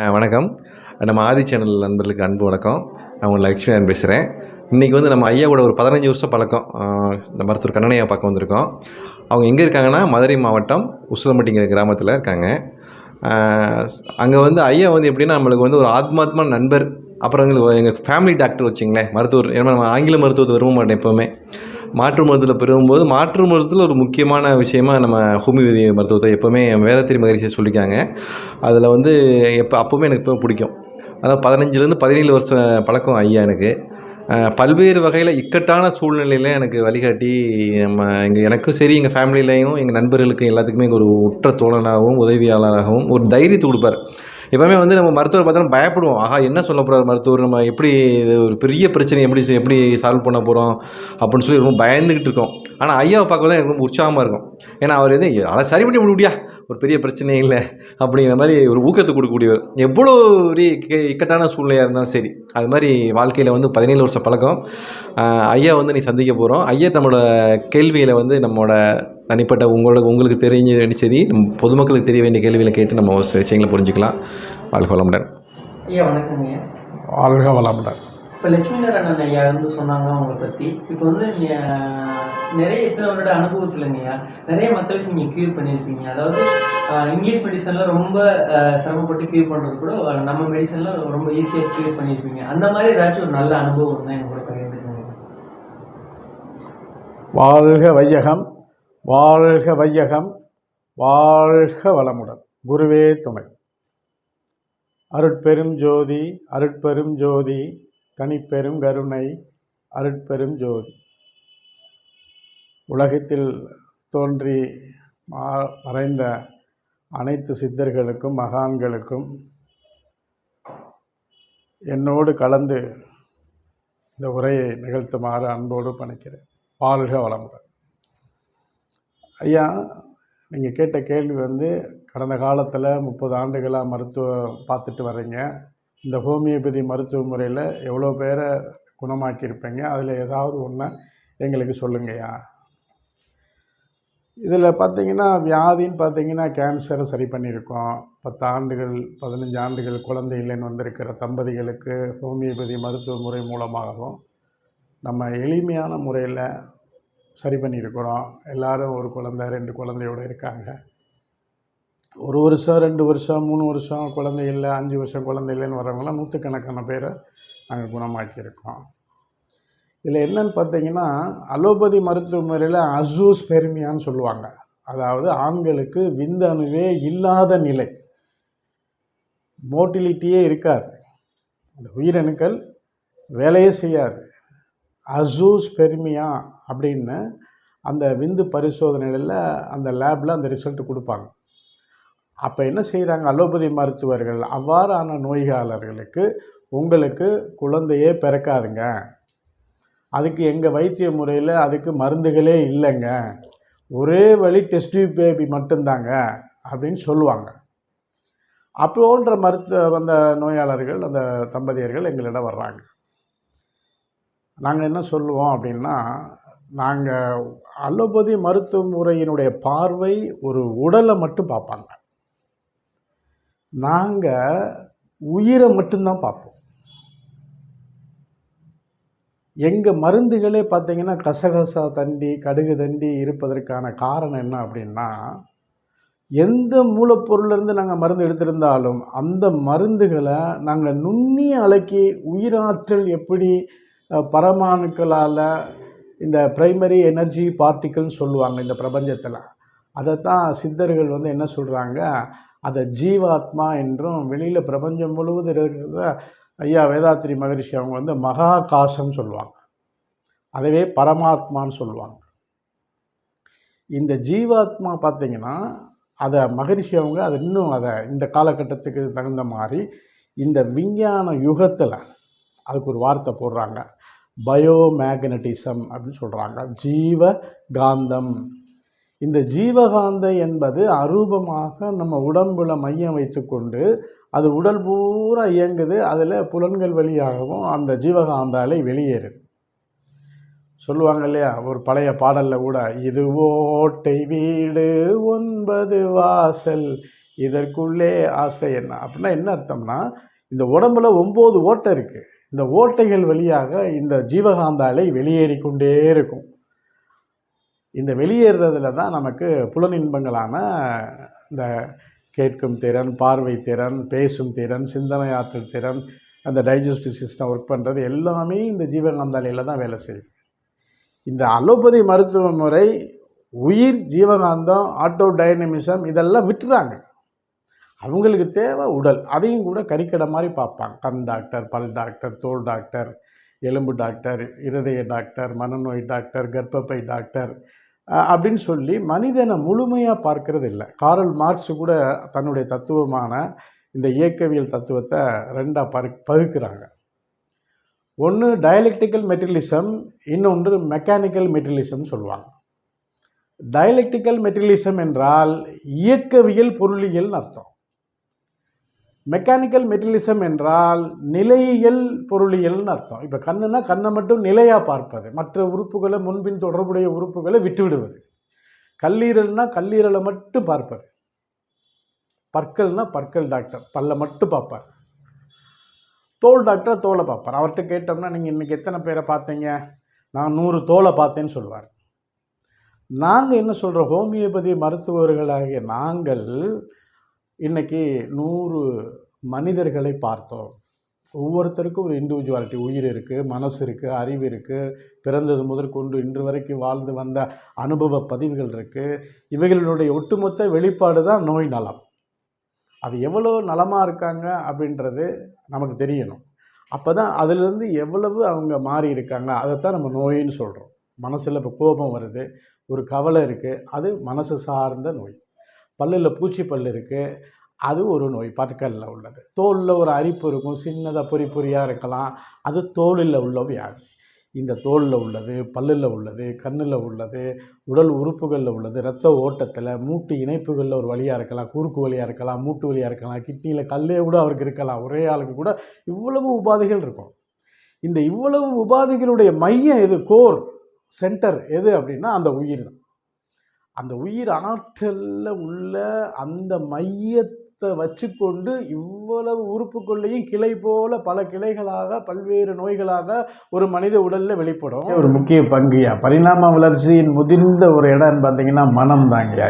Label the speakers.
Speaker 1: ஆ வணக்கம். நம்ம ஆதி சேனல் நண்பர்களுக்கு அன்பு வணக்கம். நான் உங்கள் லக்ஷ்மிநாதன் பேசுகிறேன் இன்றைக்கி வந்து நம்ம ஐயா கூட ஒரு பதினஞ்சு வருஷம் பழக்கம் இந்த மருத்துவர் கண்ணனையா பார்க்க வந்திருக்கோம். அவங்க எங்கே இருக்காங்கன்னா மதுரை மாவட்டம் உசுலம்பட்டிங்கிற கிராமத்தில் இருக்காங்க. அங்கே வந்து ஐயா வந்து எப்படின்னா நம்மளுக்கு வந்து ஒரு ஆத்மாத்மா நண்பர். அப்புறம் எங்களுக்கு எங்கள் ஃபேமிலி டாக்டர் வச்சிங்களேன் மருத்துவர். ஏன்னா நம்ம ஆங்கில மருத்துவத்தை விரும்ப மாட்டேன் எப்போவுமே. மாற்று மருத்துவத்தில் பெருகும்போது மாற்று மருத்துவத்தில் ஒரு முக்கியமான விஷயமா நம்ம ஹோமியோபதி மருத்துவத்தை எப்போவுமே வேதத்திரி மகரிஷியை சொல்லியிருக்காங்க. அதில் வந்து எப்போ அப்போவுமே எனக்கு இப்போ பிடிக்கும். அதான் பதினஞ்சுலேருந்து பதினேழு வருஷம் பழக்கம் ஐயா எனக்கு. பல்வேறு வகையில் இக்கட்டான சூழ்நிலையில் எனக்கு வழிகாட்டி நம்ம எங்கள் எனக்கும் சரி எங்கள் ஃபேமிலியிலையும் எங்கள் நண்பர்களுக்கும் எல்லாத்துக்குமே ஒரு உற்ற தோழனாகவும் உதவியாளராகவும் ஒரு தைரியத்தை கொடுப்பார். எப்பவுமே வந்து நம்ம மருத்துவர் பார்த்தோம்னா பயப்படுவோம். ஆஹா என்ன சொல்ல போகிறார் மருத்துவர்? நம்ம எப்படி இது ஒரு பெரிய பிரச்சனை எப்படி எப்படி சால்வ் பண்ண போகிறோம் அப்படின்னு சொல்லி ரொம்ப பயந்துக்கிட்டு இருக்கோம். ஆனால் ஐயாவை பார்க்க தான் எனக்கு ரொம்ப உற்சாகமாக இருக்கும். ஏன்னா அவர் வந்து அதை சரி பண்ணி விடுவியா ஒரு பெரிய பிரச்சனையே இல்லை. அப்படிங்கிற மாதிரி ஒரு ஊக்கத்தை கொடுக்கக்கூடியவர். எவ்வளோ ஒரு இக்க- இக்கட்டான சூழ்நிலையாக இருந்தாலும் சரி அது மாதிரி வாழ்க்கையில் வந்து பதினேழு வருஷம் பழக்கம். ஐயா வந்து நீ சந்திக்க போகிறோம் ஐயா நம்மளோட கேள்வியில் வந்து நம்மளோட தனிப்பட்ட உங்களோட உங்களுக்கு தெரிஞ்ச சரி நம்ம பொதுமக்களுக்கு தெரிய வேண்டிய கேள்விகளை கேட்டு நம்ம ஒரு சில விஷயங்களை புரிஞ்சுக்கலாம். வாழ்க வளமுடன்.
Speaker 2: ஐயா வணக்கங்க. ஐயா
Speaker 3: வாழ்க வளமுடன்.
Speaker 2: இப்போ லட்சுமி நாராயணன் ஐயா வந்து சொன்னாங்க அவங்கள பற்றி இப்போ வந்து நீங்க நிறைய இத்தனை வருட அனுபவத்துலங்க நிறைய மக்களுக்கு நீங்கள் க்யூர் பண்ணியிருப்பீங்க அதாவது இங்கிலீஷ் மெடிசனில் ரொம்ப சிரமப்பட்டு க்யூர் பண்ணுறது கூட நம்ம மெடிசனில் ரொம்ப ஈஸியாக க்யூர் பண்ணியிருப்பீங்க அந்த மாதிரி ஏதாச்சும் ஒரு நல்ல அனுபவம் தான் எங்கள் கூட பகிர்ந்துக்கோங்க.
Speaker 3: வாழ்க வையகம் வாழ்க வையகம் வாழ்க வளமுடன். குருவே துணை. அருட்பெரும் ஜோதி அருட்பெரும் ஜோதி தனிப்பெரும் கருணை அருட்பெரும் ஜோதி. உலகத்தில் தோன்றி மா- மறைந்த அனைத்து சித்தர்களுக்கும் மகான்களுக்கும் என்னோடு கலந்து இந்த உரையை நிகழ்த்துமாறு அன்போடு பணிக்கிறேன். வாழ்க வளமுடன். ஐயா நீங்கள் கேட்ட கேள்வி வந்து கடந்த காலத்தில் முப்பது ஆண்டுகளாக மருத்துவம் பார்த்துட்டு வர்றீங்க. இந்த ஹோமியோபதி மருத்துவ முறையில் எவ்வளோ பேரை குணமாக்கியிருப்பீங்க? அதில் ஏதாவது ஒன்று எங்களுக்கு சொல்லுங்கய்யா. இதில் பார்த்தீங்கன்னா வியாதின்னு பார்த்தீங்கன்னா கேன்சரை சரி பண்ணியிருக்கோம். பத்து ஆண்டுகள் பதினஞ்சு ஆண்டுகள் குழந்தை இல்லைன்னு வந்திருக்கிற தம்பதிகளுக்கு ஹோமியோபதி மருத்துவ முறை மூலமாகவும் நம்ம எளிமையான முறையில் சரி பண்ணியிருக்கிறோம். எல்லோரும் ஒரு குழந்தை ரெண்டு குழந்தையோடு இருக்காங்க. ஒரு வருஷம் ரெண்டு வருஷம் மூணு வருஷம் குழந்தை இல்லை அஞ்சு வருஷம் குழந்தை இல்லைன்னு வரவங்களாம் நூற்றுக்கணக்கான பேரை நாங்கள் குணமாக்கியிருக்கோம். இதில் என்னன்னு பார்த்தீங்கன்னா அலோபதி மருத்துவ முறையில் அசூஸ் பெருமியான்னு சொல்லுவாங்க. அதாவது ஆண்களுக்கு விந்தணுவே இல்லாத நிலை. மோட்டிலிட்டியே இருக்காது. அந்த உயிரணுக்கள் வேலையே செய்யாது. அசூஸ் பெருமியா அப்படின்னு அந்த விந்து பரிசோதனைகளில் அந்த லேபில் அந்த ரிசல்ட் கொடுப்பாங்க. அப்போ என்ன செய்கிறாங்க அலோபதி மருத்துவர்கள்? அவ்வாறான நோய்காளர்களுக்கு உங்களுக்கு குழந்தையே பிறக்காதுங்க. அதுக்கு எங்கள் வைத்திய முறையில் அதுக்கு மருந்துகளே இல்லைங்க. ஒரே வழி டெஸ்ட் பேபி மட்டும்தாங்க அப்படின்னு சொல்லுவாங்க. அப்போன்ற மருத்துவ வந்த நோயாளர்கள் அந்த தம்பதியர்கள் எங்களிடம் வர்றாங்க. நாங்கள் என்ன சொல்லுவோம் அப்படின்னா நாங்கள் அலோபதி மருத்துவ முறையினுடைய பார்வை ஒரு உடலை மட்டும் பார்ப்பாங்க. நாங்கள் உயிரை மட்டும்தான் பார்ப்போம். எங்கள் மருந்துகளே பார்த்தீங்கன்னா கசகசா தண்டி கடுகு தண்டி இருப்பதற்கான காரணம் என்ன அப்படின்னா எந்த மூலப்பொருள்லேருந்து நாங்கள் மருந்து எடுத்திருந்தாலும் அந்த மருந்துகளை நாங்கள் நுண்ணிய அலைக்கு உயிராற்றல் எப்படி பரமாணுக்களால் இந்த பிரைமரி எனர்ஜி பார்ட்டிக்கல்னு சொல்லுவாங்க இந்த பிரபஞ்சத்தில். அதை தான் சித்தர்கள் வந்து என்ன சொல்கிறாங்க அதை ஜீவாத்மா என்றும் வெளியில் பிரபஞ்சம் முழுவதும் இருக்கிறத ஐயா வேதாத்திரி மகரிஷி அவங்க வந்து மகா காசம்னு சொல்லுவாங்க. அதவே பரமாத்மான்னு சொல்லுவாங்க. இந்த ஜீவாத்மா பார்த்தீங்கன்னா அதை மகரிஷி அவங்க அதை இன்னும் அதை இந்த காலகட்டத்துக்கு தகுந்த மாதிரி இந்த விஞ்ஞான யுகத்தில் அதுக்கு ஒரு வார்த்தை போடுறாங்க. பயோ மேக்னட்டிசம் அப்படின்னு சொல்கிறாங்க ஜீவ காந்தம் இந்த ஜீவகாந்தை என்பது அரூபமாக நம்ம உடம்புல மையம் வைத்துக்கொண்டு அது உடல் பூரா இயங்குது அதில் புலன்கள் வழியாகவும் அந்த ஜீவகாந்தாலை வெளியேறுது. சொல்லுவாங்க இல்லையா ஒரு பழைய பாடலில் கூட இது ஓட்டை வீடு ஒன்பது வாசல் இதற்குள்ளே ஆசை என்ன? அப்படின்னா என்ன அர்த்தம்னா இந்த உடம்புல ஒம்பது ஓட்டை இருக்குது இந்த ஓட்டைகள் வழியாக இந்த ஜீவகாந்தாலை வெளியேறிக்கொண்டே வெளியேறி கொண்டே இருக்கும். இந்த வெளியேறதுல தான் நமக்கு புலனின்பங்களான இந்த கேட்கும் திறன் பார்வை திறன் பேசும் திறன் சிந்தனை ஆற்றல் திறன் அந்த டைஜஸ்டிவ் சிஸ்டம் ஒர்க் பண்ணுறது எல்லாமே இந்த ஜீவகாந்தாலையில் தான் வேலை செய்யுது. இந்த அலோபதி மருத்துவ முறை உயிர் ஜீவகாந்தம் ஆட்டோ டைனமிசம் இதெல்லாம் விட்டுறாங்க. அவங்களுக்கு தேவை உடல். அதையும் கூட கறிக்கடை மாதிரி பார்ப்பாங்க. கண் டாக்டர் பல் டாக்டர் தோல் டாக்டர் எலும்பு டாக்டர் இருதய டாக்டர் மனநோய் டாக்டர் கர்ப்பப்பை டாக்டர் அப்படின்னு சொல்லி மனிதனை முழுமையாக பார்க்கறது இல்லை காரல் மார்க்ஸ் கூட தன்னுடைய தத்துவமான இந்த இயக்கவியல் தத்துவத்தை ரெண்டாக பரு பகுக்கிறாங்க. ஒன்று டயலெக்டிக்கல் மெட்டீரியலிசம் இன்னொன்று மெக்கானிக்கல் மெட்டீரியலிசம் சொல்லுவாங்க. டயலெக்டிக்கல் மெட்டீரியலிசம் என்றால் இயக்கவியல் பொருளியல்னு அர்த்தம். மெக்கானிக்கல் மெட்டலிசம் என்றால் நிலையியல் பொருளியல்னு அர்த்தம். இப்போ கண்ணுனா கண்ணை மட்டும் நிலையாக பார்ப்பது மற்ற உறுப்புகளை முன்பின் தொடர்புடைய உறுப்புகளை விட்டுவிடுவது. கல்லீரல்னால் கல்லீரல்னா கல்லீரலை மட்டும் பார்ப்பது. பற்கள்னா பற்கள் டாக்டர் பல்லை மட்டும் பார்ப்பார். தோல் டாக்டர் தோலை பார்ப்பார். அவர்கிட்ட கேட்டோம்னா நீங்கள் இன்றைக்கி எத்தனை பேரை பார்த்தீங்க? நான் நூறு தோலை பார்த்தேன்னு சொல்லுவார். நாங்கள் என்ன சொல்கிறோம் ஹோமியோபதி மருத்துவர்களாகிய நாங்கள் இன்றைக்கி நூறு மனிதர்களை பார்த்தோம். ஒவ்வொருத்தருக்கும் ஒரு இண்டிவிஜுவாலிட்டி உயிர் இருக்குது மனசு இருக்குது அறிவு இருக்குது பிறந்தது முதற்கொண்டு இன்று வரைக்கும் வாழ்ந்து வந்த அனுபவ பதிவுகள் இருக்குது இவைகளுடைய ஒட்டுமொத்த வெளிப்பாடு தான் நோய் நலம். அது எவ்வளோ நலமாக இருக்காங்க அப்படின்றது நமக்கு தெரியணும். அப்போ தான் அதிலிருந்து எவ்வளவு அவங்க மாறி இருக்காங்க அதைத்தான் நம்ம நோயின்னு சொல்கிறோம் மனசில் இப்போ கோபம் வருது ஒரு கவலை இருக்குது அது மனசு சார்ந்த நோய். பல்லில் பூச்சி பல் இருக்குது அது ஒரு நோய் பற்களில் உள்ளது. தோலில் ஒரு அரிப்பு இருக்கும் சின்னதாக பொறி பொறியாக இருக்கலாம். அது தோலில் உள்ள வியாதி. இந்த தோலில் உள்ளது பல்லில் உள்ளது கண்ணில் உள்ளது உடல் உறுப்புகளில் உள்ளது இரத்த ஓட்டத்தில் மூட்டு இணைப்புகளில் ஒரு வழியாக இருக்கலாம் குறுக்கு வழியாக இருக்கலாம் மூட்டு வழியாக இருக்கலாம் கிட்னியில் கல்லே கூட அவருக்கு இருக்கலாம் ஒரே ஆளுக்கு கூட இவ்வளவு உபாதைகள் இருக்கும். இந்த இவ்வளவு உபாதைகளுடைய மையம் எது? கோர் சென்டர் எது அப்படின்னா அந்த உயிர் தான். அந்த உயிர் ஆற்றலில் உள்ள அந்த மையத்தை வச்சுக்கொண்டு இவ்வளவு உறுப்புக்குள்ளேயும் கிளை போல பல கிளைகளாக பல்வேறு நோய்களாக ஒரு மனித உடலில் வெளிப்படும். ஒரு முக்கிய பங்குயா பரிணாம வளர்ச்சியின் முதிர்ந்த ஒரு இடம்னு பார்த்தீங்கன்னா மனம் தாங்கயா